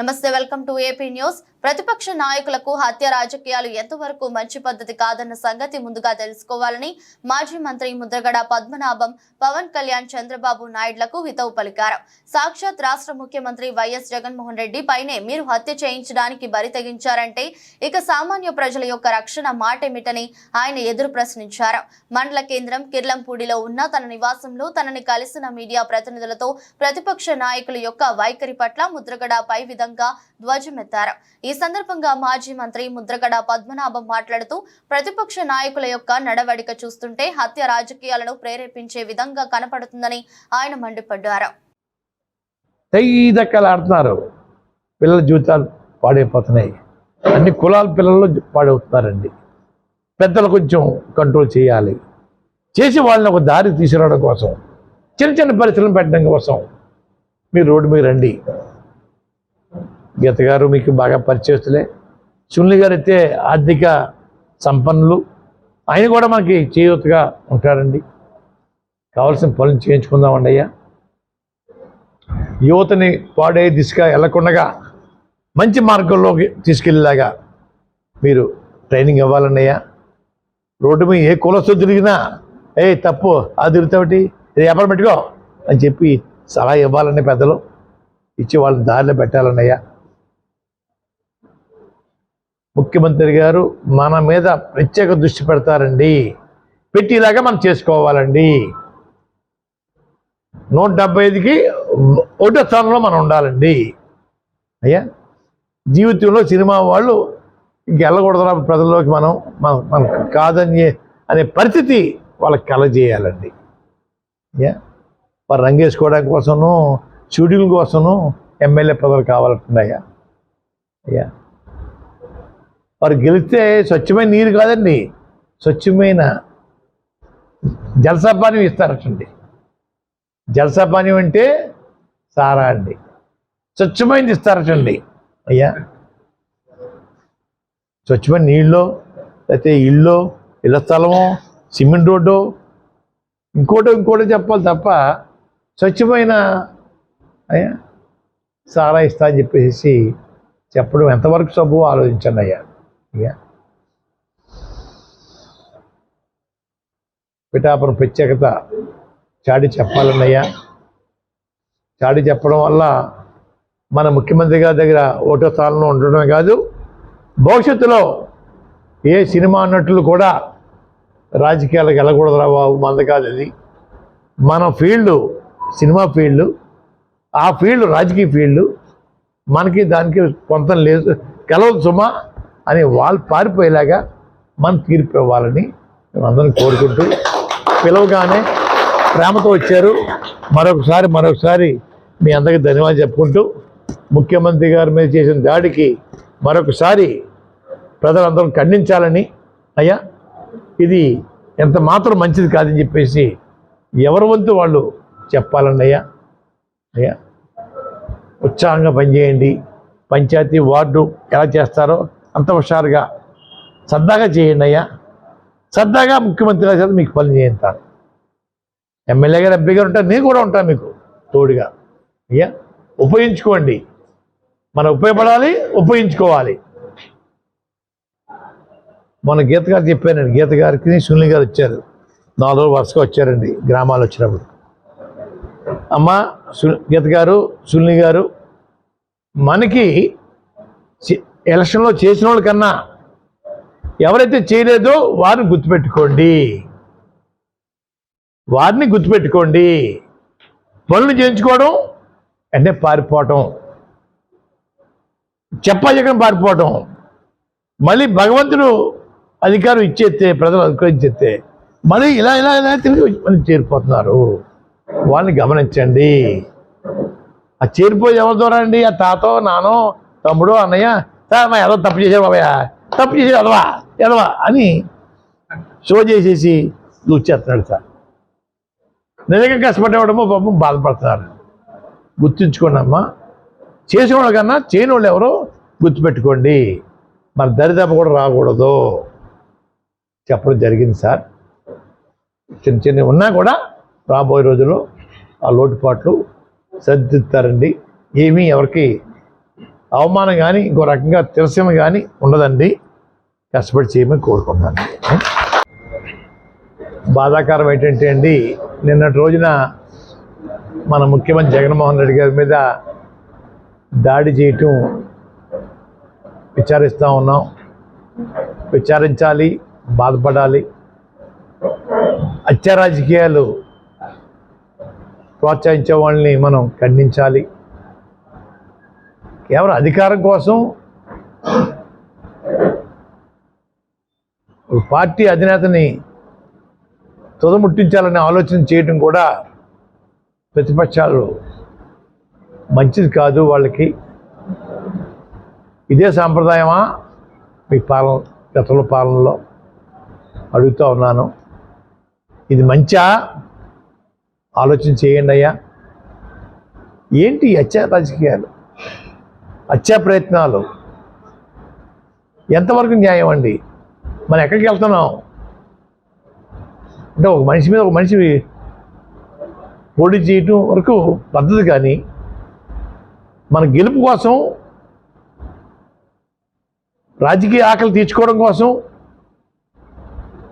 నమస్తే welcome to AP news. ప్రతిపక్ష నాయకులకు హత్య రాజకీయాలు ఎంతవరకు మంచి పద్ధతి కాదన్న సంగతి ముందుగా తెలుసుకోవాలని మాజీ మంత్రి ముద్రగడ పద్మనాభం పవన్ కళ్యాణ్ చంద్రబాబు నాయుడులకు హితవు పలికారు. సాక్షాత్ రాష్ట్ర ముఖ్యమంత్రి వైఎస్ జగన్మోహన్ రెడ్డి పైనే మీరు హత్య చేయించడానికి బరి తెగించారంటే ఇక సామాన్య ప్రజల యొక్క రక్షణ మాటేమిటని ఆయన ఎదురు ప్రశ్నించారు. మండల కేంద్రం కిర్లంపూడిలో ఉన్న తన నివాసంలో తనని కలిసిన మీడియా ప్రతినిధులతో ప్రతిపక్ష నాయకుల యొక్క వైఖరి పట్ల ముద్రగడ పై విధంగా ధ్వజమెత్తారు. ఈ సందర్భంగా మాజీ మంత్రి ముద్రగడ పద్మనాభం మాట్లాడుతూ ప్రతిపక్ష నాయకుల యొక్క నడవడిక చూస్తుంటే హత్య రాజకీయాలను ప్రేరేపించే విధంగా కనపడుతుందని ఆయన మండిపడ్డారు. ఆడుతున్నారు పిల్లల జీవితాలు పాడైపోతున్నాయి. అన్ని కులాల పిల్లలు పాడవుతున్నారండి. పెద్దలు కొంచెం కంట్రోల్ చేయాలి. చేసి వాళ్ళని ఒక దారి తీసుకురావడం కోసం చిన్న చిన్న పరిస్థితులను పెట్టడం కోసం మీరు రోడ్డు మీద రండి. గీత గారు మీకు బాగా పరిచయస్తులే సునీల్ గారు అయితే ఆర్థిక సంపన్నులు. ఆయన కూడా మనకి చేయూతగా ఉంటారండి. కావాల్సిన పనులు చేయించుకుందామండి అయ్యా. యువతని పాడే దిశగా వెళ్ళకుండా మంచి మార్గంలోకి తీసుకెళ్ళేలాగా మీరు ట్రైనింగ్ ఇవ్వాలన్నయ్యా రోడ్డు మీద ఏ కులస్తూ తిరిగినా ఏ తప్పు అది తిరుగుతావుటి ఇది వ్యాపారం పెట్టుకో అని చెప్పి సలహా ఇవ్వాలని పెద్దలు. ఇచ్చి వాళ్ళని దారిలో పెట్టాలన్నయ్యా ముఖ్యమంత్రి గారు మన మీద ప్రత్యేక దృష్టి పెడతారండి. పెట్టేలాగా మనం చేసుకోవాలండి. నూట డెబ్బై ఐదుకి ఒకటో స్థానంలో మనం ఉండాలండి. అయ్యా జీవితంలో సినిమా వాళ్ళు ఇంకెళ్ళకూడదురా ప్రజల్లోకి మనం మనం మనం కాదని అనే పరిస్థితి వాళ్ళకి కలజేయాలండి. అయ్యా వారు రంగేసుకోవడానికి కోసము షూటింగ్ కోసము ఎమ్మెల్యే పదవులు కావాలంటున్నాయా? అయ్యా వారు గెలిస్తే స్వచ్ఛమైన నీరు కాదండి. స్వచ్ఛమైన జలసపానం ఇస్తారటండి. జలసపానం అంటే సారా అండి. స్వచ్ఛమైనది ఇస్తారటండి. అయ్యా. స్వచ్ఛమైన నీళ్ళు లేకపోతే ఇల్లు ఇళ్ళ స్థలము సిమెంట్ రోడ్డు ఇంకోటో ఇంకోటో చెప్పాలి తప్ప స్వచ్ఛమైన అయ్యా సారా ఇస్తా అని చెప్పేసి చెప్పడం ఎంతవరకు సబ్బు ఆలోచించండి అయ్యా. యా పిఠాపురం ప్రత్యేకత చాటి చెప్పాలన్నయ్యా. చాటి చెప్పడం వల్ల మన ముఖ్యమంత్రి గారి దగ్గర ఓటో స్థానంలో ఉండడమే కాదు భవిష్యత్తులో ఏ సినిమా నటులు కూడా రాజకీయాలకు వెళ్ళకూడదు రా బాబు మంద కాదు అది. మన ఫీల్డ్ సినిమా ఫీల్డ్ ఆ ఫీల్డ్ రాజకీయ ఫీల్డ్ మనకి దానికి కొంత లేదు. గెలవదు సుమా. అని వాళ్ళు పారిపోయేలాగా మనం తీర్పు ఇవ్వాలని మేము అందరం కోరుకుంటూ పిలవగానే ప్రేమతో వచ్చారు. మరొకసారి మరొకసారి మీ అందరికీ ధన్యవాదాలు చెప్పుకుంటూ ముఖ్యమంత్రి గారి మీద చేసిన దాడికి మరొకసారి ప్రజలందరం ఖండించాలని. అయ్యా ఇది ఎంత మాత్రం మంచిది కాదని చెప్పేసి ఎవరి వంతు వాళ్ళు చెప్పాలండి అయ్యా. అయ్యా ఉత్సాహంగా పనిచేయండి. పంచాయతీ వార్డు ఎలా చేస్తారో అంత హుషారుగా సరదాగా చేయండి అయ్యా. సరదాగా ముఖ్యమంత్రి గారి చేత మీకు పని చేయిస్తాను ఎమ్మెల్యే గారు ఎంపీ గారు ఉంటారు నేను కూడా ఉంటాను మీకు తోడుగా. అయ్యా ఉపయోగించుకోండి. మనం ఉపయోగపడాలి ఉపయోగించుకోవాలి. మొన్న గీత గారు చెప్పానండి గీత గారికి సునీల్ గారు వచ్చారు. నాలుగు రోజులు వరుసగా వచ్చారండి గ్రామాలు వచ్చినప్పుడు. అమ్మ సు గీత గారు సునీల్ గారు మనకి ఎలక్షన్లో చేసిన వాళ్ళకన్నా ఎవరైతే చేయలేదో వారిని గుర్తుపెట్టుకోండి. వారిని గుర్తుపెట్టుకోండి. పనులు చేయించుకోవడం అంటే పారిపోవటం. చెప్పజగం పారిపోవటం. మళ్ళీ భగవంతుడు అధికారం ఇచ్చేస్తే ప్రజలు అనుకరించేస్తే మళ్ళీ ఇలా ఇలా ఇలా తిరిగి మళ్ళీ చేరిపోతున్నారు. వాళ్ళని గమనించండి. ఆ చేరిపోయి ఎవరి ద్వారా అండి? ఆ తాతో నానో తమ్ముడు అన్నయ్య మా ఏదో తప్పు చేశారు బాబాయ్. తప్పు చేసేది ఎదవా ఎదవా అని షో చేసేసి చేస్తున్నాడు సార్. నిజంగా కష్టపడేవాడమో పాపం బాధపడుతున్నారు గుర్తుంచుకోండి అమ్మా చేసిన కన్నా చేయని వాళ్ళు ఎవరో గుర్తుపెట్టుకోండి. మన దరిదాపు కూడా రాకూడదు. చెప్పడం జరిగింది సార్. చిన్న చిన్న ఉన్నా కూడా రాబోయే రోజుల్లో ఆ లోటుపాట్లు సరిదిద్దుతారండి ఏమీ ఎవరికి అవమానం కానీ ఇంకో రకంగా తిరస్కరణ కానీ ఉండదండి. కష్టపడి చేయమని కోరుకుంటున్నాను. బాధాకరం ఏంటంటే అండి నిన్నటి రోజున మన ముఖ్యమంత్రి జగన్మోహన్ రెడ్డి గారి మీద దాడి చేయటం విచారిస్తూ ఉన్నాం. విచారించాలి బాధపడాలి. హత్య రాజకీయాలు ప్రోత్సహించే వాళ్ళని మనం ఖండించాలి. ఎవరు అధికారం కోసం? పార్టీ అధినేతని తుదముట్టించాలనే ఆలోచన చేయడం కూడా ప్రతిపక్షాలు మంచిది కాదు వాళ్ళకి. ఇదే సాంప్రదాయమా? మీ పాలన గతంలో పాలనలో అడుగుతూ ఉన్నాను. ఇది మంచా? ఆలోచన చేయండి అయ్యా. ఏంటి అచ్చ రాజకీయాలు? హత్యా ప్రయత్నాలు. ఎంతవరకు న్యాయం అండి? మనం ఎక్కడికి వెళ్తున్నాం? అంటే ఒక మనిషి మీద ఒక మనిషి పోటీ చేయటం వరకు పద్ధతి కానీ మన గెలుపు కోసం రాజకీయ ఆకలి తీర్చుకోవడం కోసం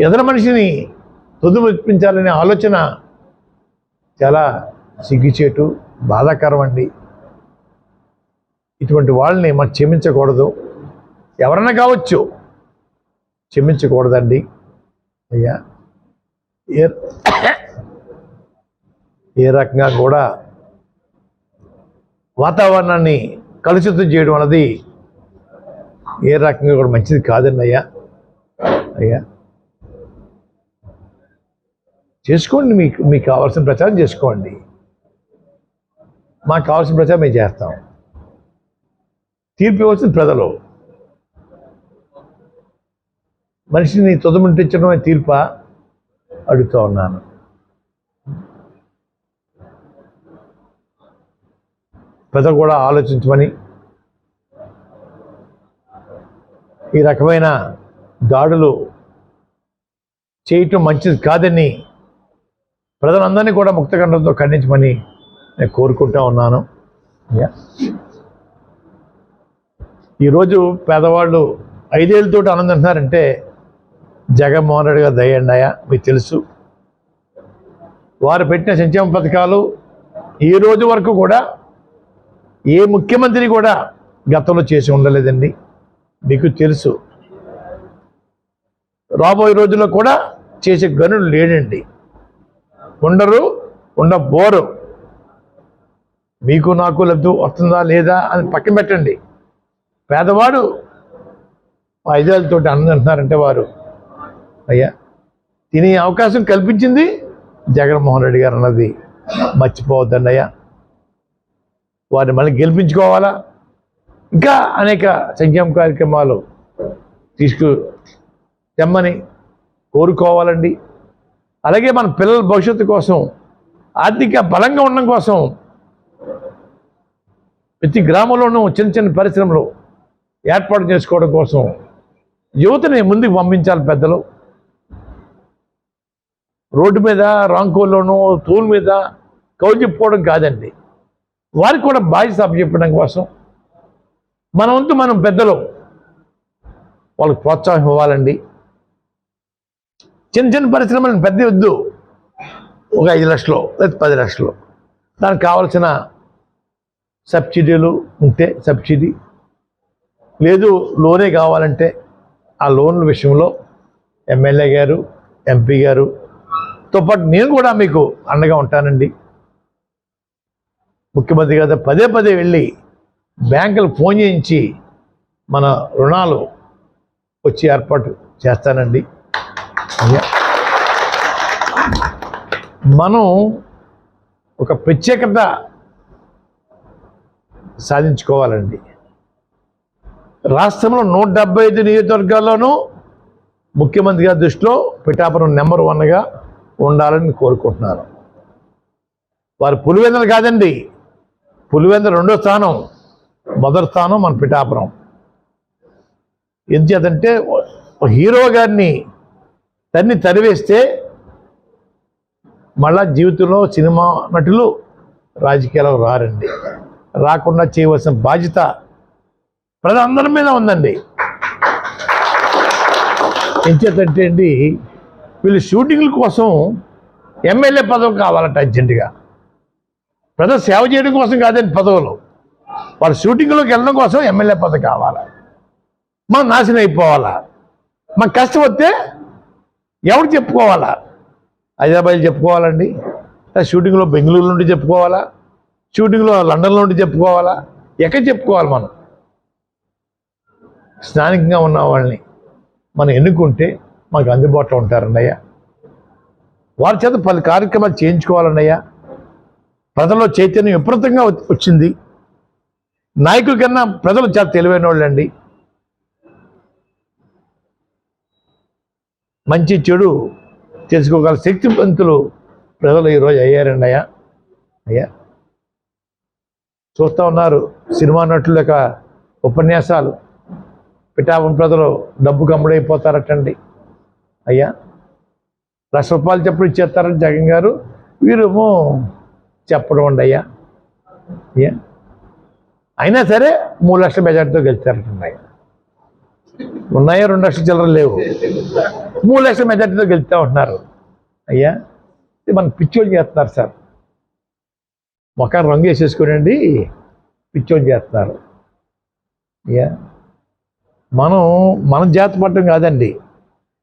ఎదర మనిషిని తుదుమిప్పించాలనే ఆలోచన చాలా సిగ్గుచేటు బాధాకరం అండి ఇటువంటి వాళ్ళని మనం క్షమించకూడదు. ఎవరైనా కావచ్చు. క్షమించకూడదండి. అయ్యా. ఏ ఏ రకంగా కూడా వాతావరణాన్ని కలుషితం చేయడం అన్నది ఏ రకంగా కూడా మంచిది కాదండి అయ్యా. అయ్యా. చేసుకోండి మీకు మీకు కావాల్సిన ప్రచారం చేసుకోండి. మాకు కావాల్సిన ప్రచారం మేము చేస్తాం. తీర్పు ఇవ్వాల్సిన ప్రజలు. మనిషిని తుదముంటించడమే తీర్ప? అడుగుతూ ఉన్నాను. ప్రజలు కూడా ఆలోచించమని ఈ రకమైన దాడులు చేయటం మంచిది కాదని ప్రజలందరినీ కూడా ముక్తకంఠంతో ఖండించమని నేను కోరుకుంటా ఉన్నాను. యా. ఈరోజు పేదవాళ్ళు ఐదేళ్ళతో ఆనందంటున్నారంటే జగన్మోహన్ రెడ్డి గారు దయ్యండాయా మీకు తెలుసు. వారు పెట్టిన సంక్షేమ పథకాలు ఈ రోజు వరకు కూడా ఏ ముఖ్యమంత్రి కూడా గతంలో చేసి ఉండలేదండి. మీకు తెలుసు. రాబోయే రోజుల్లో కూడా చేసే గనులు లేడండి. ఉండరు ఉండబోరు. మీకు నాకు లబ్ధి వస్తుందా లేదా అని పక్కన పెట్టండి. పేదవాడు ఐదేళ్ళతో అంటున్నారంటే వారు. అయ్యా తినే అవకాశం కల్పించింది జగన్మోహన్ రెడ్డి గారు అన్నది మర్చిపోవద్దండి అయ్యా. వారిని మళ్ళీ గెలిపించుకోవాలా? ఇంకా అనేక సంక్షేమ కార్యక్రమాలు తీసుకు తెమ్మని కోరుకోవాలండి. అలాగే మన పిల్లల భవిష్యత్తు కోసం ఆర్థిక బలంగా ఉండడం కోసం ప్రతి గ్రామంలోనూ చిన్న చిన్న పరిశ్రమలు ఏర్పాటు చేసుకోవడం కోసం యువతని ముందుకు పంపించాలి పెద్దలు. రోడ్డు మీద రాంకోల్లోనూ తూల్ మీద కౌలు చెప్పుకోవడం కాదండి. వారికి కూడా బాధ్యత అప్పచెప్పడం కోసం మన వంతు మనం పెద్దలు వాళ్ళకి ప్రోత్సాహం ఇవ్వాలండి. చిన్న చిన్న పరిశ్రమలను పెద్ద వద్దు. ఒక ఐదు లక్షలు లేదా పది లక్షలు. దానికి కావాల్సిన సబ్సిడీలు ఉంటే సబ్సిడీ లేదు లోనే కావాలంటే ఆ లోన్ల విషయంలో ఎమ్మెల్యే గారు ఎంపీ గారుతో పాటు నేను కూడా మీకు అండగా ఉంటానండి. ముఖ్యమంత్రి గారు పదే పదే వెళ్ళి బ్యాంకులు ఫోన్ చేయించి మన రుణాలు వచ్చి ఏర్పాటు చేస్తానండి. మనం ఒక ప్రత్యేకత సాధించుకోవాలండి. రాష్ట్రంలో నూట డెబ్బై ఐదు నియోజకవర్గాల్లోనూ ముఖ్యమంత్రి గారి దృష్టిలో పిఠాపురం నెంబర్ వన్గా ఉండాలని కోరుకుంటున్నారు. వారు పులివెందులు కాదండి పులివెందు రెండో స్థానం మొదటి స్థానం మన పిఠాపురం. ఎందుచేతంటే హీరో గారిని తన్ని తరివేస్తే మళ్ళా జీవితంలో సినిమా నటులు రాజకీయాలకు రారండి. రాకుండా చేయవలసిన బాధ్యత ప్రజలందరి మీద ఉందండి. ఎంచేతంటే అండి వీళ్ళు షూటింగ్ల కోసం ఎమ్మెల్యే పదవి కావాలంట అర్జెంటుగా. ప్రజలు సేవ చేయడం కోసం కాదండి పదవులు. వాళ్ళ షూటింగ్లోకి వెళ్ళడం కోసం ఎమ్మెల్యే పదవి కావాలి? మనం నాశనం అయిపోవాలా? మన కష్టం వస్తే ఎవరు చెప్పుకోవాలా? హైదరాబాద్ చెప్పుకోవాలండి షూటింగ్లో బెంగళూరు నుండి చెప్పుకోవాలా? షూటింగ్లో లండన్లో నుండి చెప్పుకోవాలా? ఎక్కడ చెప్పుకోవాలి మనం? స్థానికంగా ఉన్న వాళ్ళని మనం ఎన్నుకుంటే మాకు అందుబాటులో ఉంటారన్నయ్య. వారి చేత పలు కార్యక్రమాలు చేయించుకోవాలన్నయ్య. ప్రజల్లో చైతన్యం విపరీతంగా వచ్చింది. నాయకుల కన్నా ప్రజలు చాలా తెలివైన వాళ్ళండి మంచి చెడు తెలుసుకోగల శక్తివంతులు ప్రజలు ఈరోజు అయ్యారండి అయ్యా అయ్యా. చూస్తూ ఉన్నారు సినిమా నటుల యొక్క ఉపన్యాసాలు. పిఠాపురం ప్రజలు డబ్బు కమ్ముడైపోతారటండి. అయ్యా లక్ష రూపాయలు చెప్పుడు ఇచ్చేస్తారని జగన్ గారు వీరేమో చెప్పడం అండి అయ్యా. అయ్యా అయినా సరే మూడు లక్షల మెజార్టీతో గెలిచారటండి అయ్యా. ఉన్నాయా రెండు లక్షల చిల్లర లేవు. మూడు లక్షల మెజార్టీతో గెలుస్తూ ఉంటున్నారు. అయ్యా మన పిచ్చోళ్ళు చేస్తున్నారు సార్. మొఖాన్ని రంగు వేసేసుకోనండి పిచ్చోళ్ళు చేస్తున్నారు. అయ్యా మనం మనం జాతి పట్టం కాదండి.